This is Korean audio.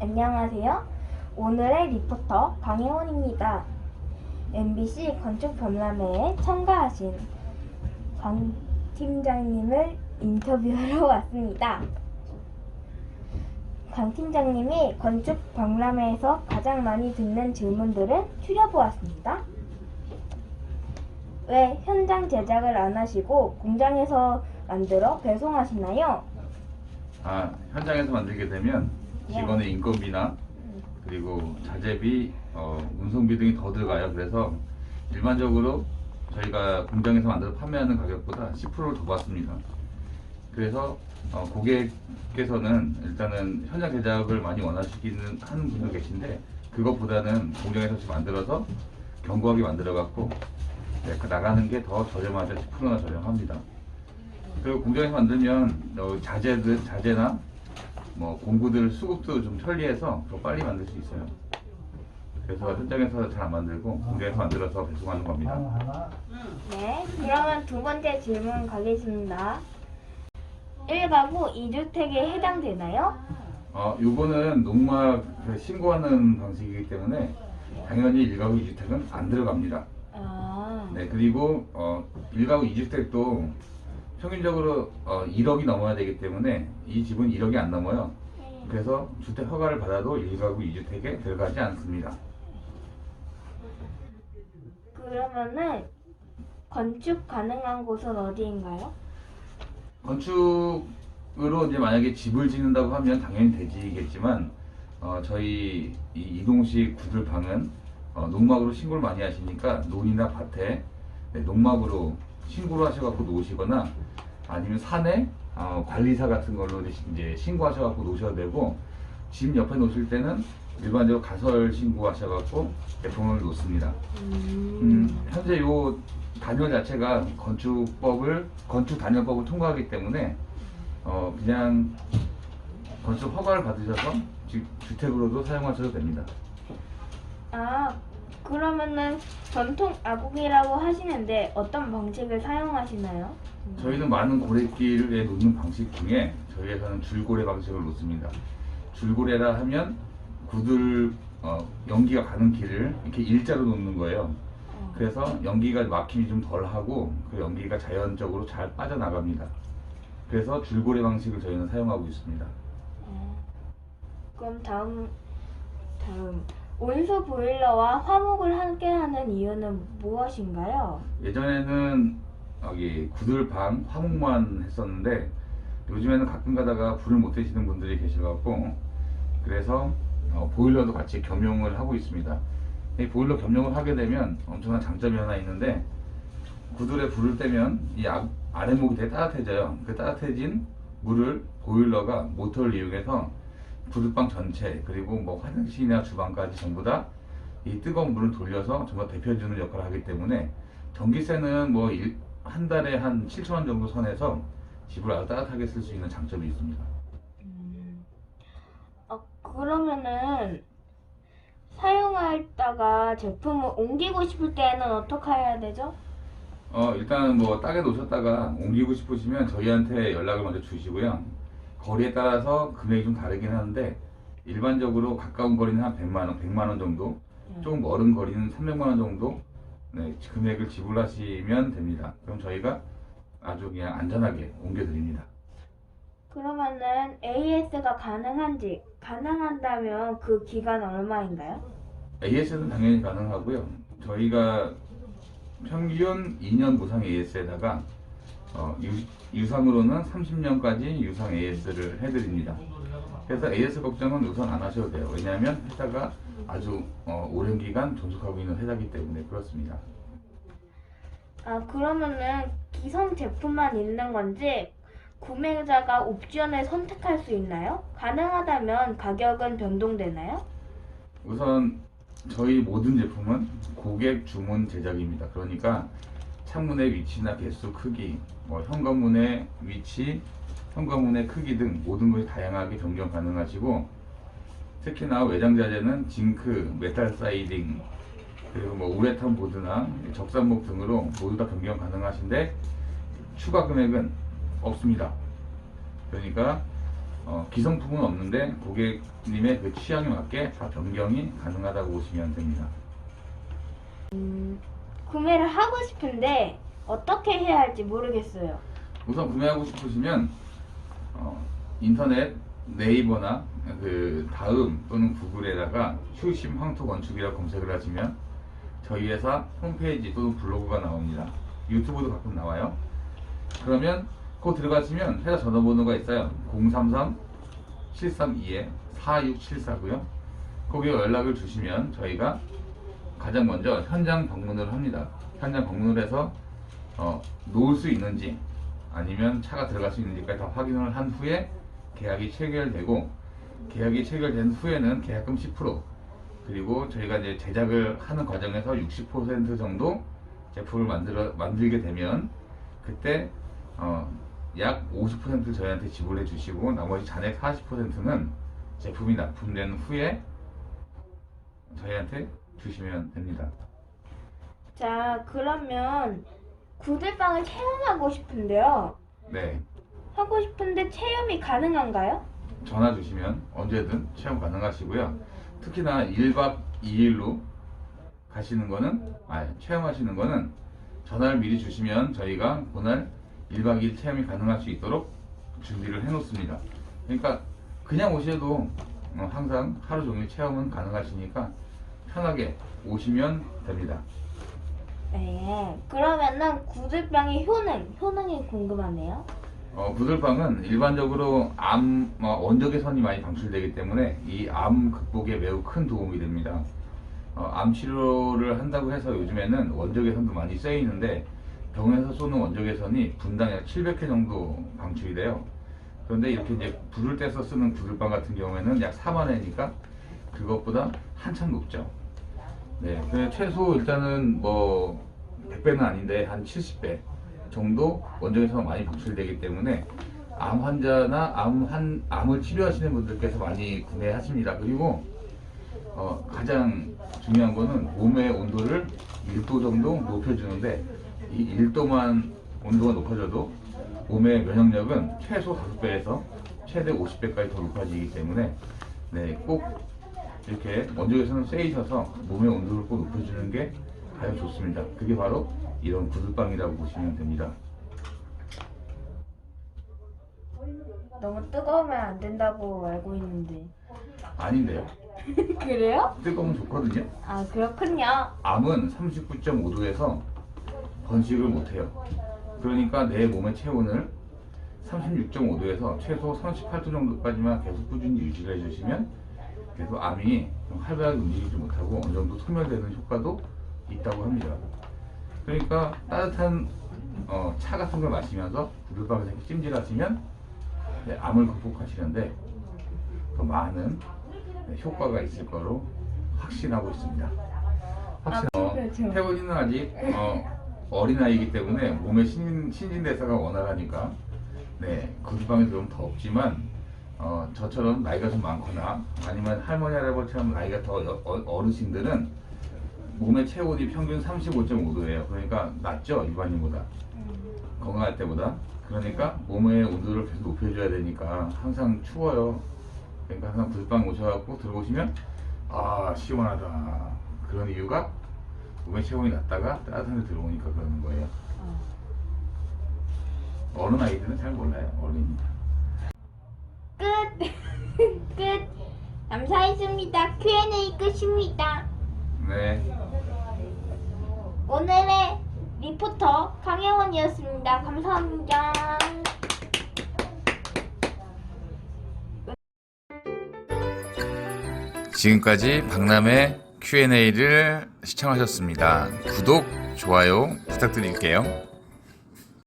안녕하세요. 오늘의 리포터 강혜원입니다. MBC 건축 박람회에 참가하신 강 팀장님을 인터뷰하러 왔습니다. 강 팀장님이 건축 박람회에서 가장 많이 듣는 질문들을 추려보았습니다. 왜 현장 제작을 안 하시고 공장에서 만들어 배송하시나요? 아, 현장에서 만들게 되면 직원의 인건비나 그리고 자재비, 어, 운송비 등이 더 들어가요. 그래서 일반적으로 저희가 공장에서 만들어 판매하는 가격보다 10%를 더 받습니다. 그래서 어, 고객께서는 일단은 현장 제작을 많이 원하시기는 하는 분도 계신데 그것보다는 공장에서 만들어서 견고하게 만들어 갖고 네, 그 나가는 게 더 저렴하죠. 10%나 저렴합니다. 그리고 공장에서 만들면 어, 자재들 자재나 뭐 공구들 수급도 좀 편리해서 더 빨리 만들 수 있어요. 그래서 현장에서 잘 안 만들고 공장에서 만들어서 배송하는 겁니다. 네, 그러면 두 번째 질문 가겠습니다. 1가구 2주택에 해당되나요? 어, 요거는 농막 그 신고하는 방식이기 때문에 당연히 일가구 2주택은 안 들어갑니다. 아, 네, 그리고 어, 일가구 2주택도 평균적으로 어, 1억이 넘어야 되기 때문에 이 집은 1억이 안 넘어요. 그래서 주택 허가를 받아도 일가구 2주택에 들어가지 않습니다. 그러면은 건축 가능한 곳은 어디인가요? 건축으로 이제 만약에 집을 짓는다고 하면 당연히 대지겠지만 어, 저희 이 이동식 구들방은 어, 농막으로 신고를 많이 하시니까 논이나 밭에 네, 농막으로 신고를 하셔갖고 놓으시거나 아니면 산에 어, 관리사 같은 걸로 이제 신고하셔갖고 놓으셔도 되고 집 옆에 놓으실 때는 일반적으로 가설 신고하셔갖고 제품을 놓습니다. 음, 현재 요 단열 자체가 건축법을 건축 단열법을 통과하기 때문에 어 그냥 건축 허가를 받으셔서 주, 주택으로도 사용하셔도 됩니다. 아, 그러면은 전통 아궁이라고 하시는데 어떤 방식을 사용하시나요? 저희는 많은 고래길에 놓는 방식 중에 저희 회사는 줄고래 방식을 놓습니다. 줄고래라 하면 구들 어, 연기가 가는 길을 이렇게 일자로 놓는 거예요. 어, 그래서 연기가 막힘이 좀 덜하고 그 연기가 자연적으로 잘 빠져나갑니다. 그래서 줄고래 방식을 저희는 사용하고 있습니다. 어. 그럼 다음 다음 온수 보일러와 화목을 함께하는 이유는 무엇인가요? 예전에는 여기 구들방 화목만 했었는데 요즘에는 가끔 가다가 불을 못 드시는 분들이 계셔갖고 그래서 어, 보일러도 같이 겸용을 하고 있습니다. 이 보일러 겸용을 하게 되면 엄청난 장점이 하나 있는데 구들에 불을 떼면 이 아, 아랫목이 되게 따뜻해져요. 그 따뜻해진 물을 보일러가 모터를 이용해서 구들방 전체 그리고 뭐 화장실이나 주방까지 전부 다 이 뜨거운 물을 돌려서 정말 데펴주는 역할을 하기 때문에 전기세는 뭐 한 달에 한 7천 원 정도 선에서 집을 아주 따뜻하게 쓸 수 있는 장점이 있습니다. 어, 그러면은 사용하다가 제품을 옮기고 싶을 때는 어떻게 해야 되죠? 어 일단 뭐 땅에 놓으셨다가 옮기고 싶으시면 저희한테 연락을 먼저 주시고요. 거리에 따라서 금액이 좀 다르긴 하는데 일반적으로 가까운 거리는 한 100만 원, 100만 원 정도, 조금 멀은 거리는 300만 원 정도 네, 금액을 지불하시면 됩니다. 그럼 저희가 아주 그냥 안전하게 옮겨드립니다. 그러면은 AS가 가능한지 가능한다면 그 기간 얼마인가요? AS는 당연히 가능하고요. 저희가 평균 2년 무상 AS에다가 어, 유, 상으로는 30년까지 유상 AS를 해드립니다. 그래서 AS 걱정은 우선 안 하셔도 돼요. 왜냐하면 회사가 아주 어, 오랜 기간 존속하고 있는 회사이기 때문에 그렇습니다. 아 그러면은 기성 제품만 있는 건지 구매자가 옵션을 선택할 수 있나요? 가능하다면 가격은 변동되나요? 우선 저희 모든 제품은 고객 주문 제작입니다. 그러니까 창문의 위치나 개수, 크기, 뭐 현관문의 위치, 현관문의 크기 등 모든 것이 다양하게 변경 가능하시고 특히나 외장 자재는 징크, 메탈 사이딩, 그리고 뭐 우레탄 보드나 적산목 등으로 모두 다 변경 가능하신데 추가 금액은 없습니다. 그러니까 어, 기성품은 없는데 고객님의 그 취향에 맞게 다 변경이 가능하다고 보시면 됩니다. 구매를 하고 싶은데 어떻게 해야 할지 모르겠어요. 우선 구매하고 싶으시면 어, 인터넷 네이버나 그 다음 또는 구글에다가 휴심 황토 건축이라 검색을 하시면 저희 회사 홈페이지 또는 블로그가 나옵니다. 유튜브도 가끔 나와요. 그러면 그 들어가시면 회사 전화번호가 있어요. 033 732에 4674고요. 거기에 연락을 주시면 저희가 가장 먼저 현장 방문을 합니다. 현장 방문을 해서 어, 놓을 수 있는지 아니면 차가 들어갈 수 있는지까지 다 확인을 한 후에 계약이 체결되고 계약이 체결된 후에는 계약금 10% 그리고 저희가 이제 제작을 하는 과정에서 60% 정도 제품을 만들어 만들게 되면 그때 어, 약 50%를 저희한테 지불해 주시고 나머지 잔액 40%는 제품이 납품된 후에 저희한테 주시면 됩니다. 자, 그러면 구들방을 체험하고 싶은데요. 네. 하고 싶은데 체험이 가능한가요? 전화 주시면 언제든 체험 가능하시고요. 특히나 1박 2일로 가시는 거는, 아, 체험하시는 거는 전화를 미리 주시면 저희가 그날 1박 2일 체험이 가능할 수 있도록 준비를 해 놓습니다. 그러니까 그냥 오셔도 어, 항상 하루 종일 체험은 가능하시니까 편하게 오시면 됩니다. 네. 그러면은 구들방의 효능, 효능이 궁금하네요. 어, 구들방은 일반적으로 암 어, 원적외 선이 많이 방출되기 때문에 이 암 극복에 매우 큰 도움이 됩니다. 어, 암 치료를 한다고 해서 요즘에는 원적외 선도 많이 쓰이는데 병원에서 쏘는 원적외 선이 분당 약 700회 정도 방출이 돼요. 그런데 이렇게 이제 불을 떼서 쓰는 구들방 같은 경우에는 약 4만 회니까 그것보다 한참 높죠. 네, 그 최소 일단은 뭐 100배는 아닌데 한 70배 정도 원적외선 많이 방출되기 때문에 암 환자나 암 한, 암을 치료하시는 분들께서 많이 구매하십니다. 그리고 어, 가장 중요한 거는 몸의 온도를 1도 정도 높여주는데 이 1도만 온도가 높아져도 몸의 면역력은 최소 5배에서 최대 50배까지 더 높아지기 때문에 네, 꼭 이렇게 원적외선을 쐬이셔서 몸의 온도를 꼭 높여주는 게 가장 좋습니다. 그게 바로 이런 구들방이라고 보시면 됩니다. 너무 뜨거우면 안 된다고 알고 있는데. 아닌데요? 그래요? 뜨거우면 좋거든요. 아, 그렇군요. 암은 39.5도에서 번식을 못해요. 그러니까 내 몸의 체온을 36.5도에서 최소 38도 정도까지만 계속 꾸준히 유지를 해주시면 계속 암이 좀 활발하게 움직이지 못하고 어느 정도 소멸되는 효과도 있다고 합니다. 그러니까 따뜻한 어, 차 같은 걸 마시면서 구들방에서 이렇게 찜질하시면 네, 암을 극복하시는데 더 많은 네, 효과가 있을 거로 확신하고 있습니다. 확신. 어, 그렇죠. 태원이는 아직 어, 어린 아이이기 때문에 몸의 신, 신진대사가 원활하니까 네, 구두방에 들어오면 덥지만 어, 저처럼 나이가 좀 많거나 아니면 할머니 할아버지처럼 나이가 더 여- 어- 어르신들은 몸의 체온이 평균 35.5도예요. 그러니까 낮죠 일반인보다 건강할 때보다. 그러니까 몸의 온도를 계속 높여줘야 되니까 항상 추워요. 그러니까 항상 불방 오셔갖고 들어오시면 아 시원하다 그런 이유가 몸의 체온이 낮다가 따뜻한 데 들어오니까 그러는 거예요. 어른 아이들은 잘 몰라요. 어린이. 끝. 끝. 감사했습니다. Q&A 끝입니다. 네. 오늘의 리포터 강혜원이었습니다. 감사합니다. 지금까지 박람회 Q&A를 시청하셨습니다. 구독, 좋아요 부탁드릴게요.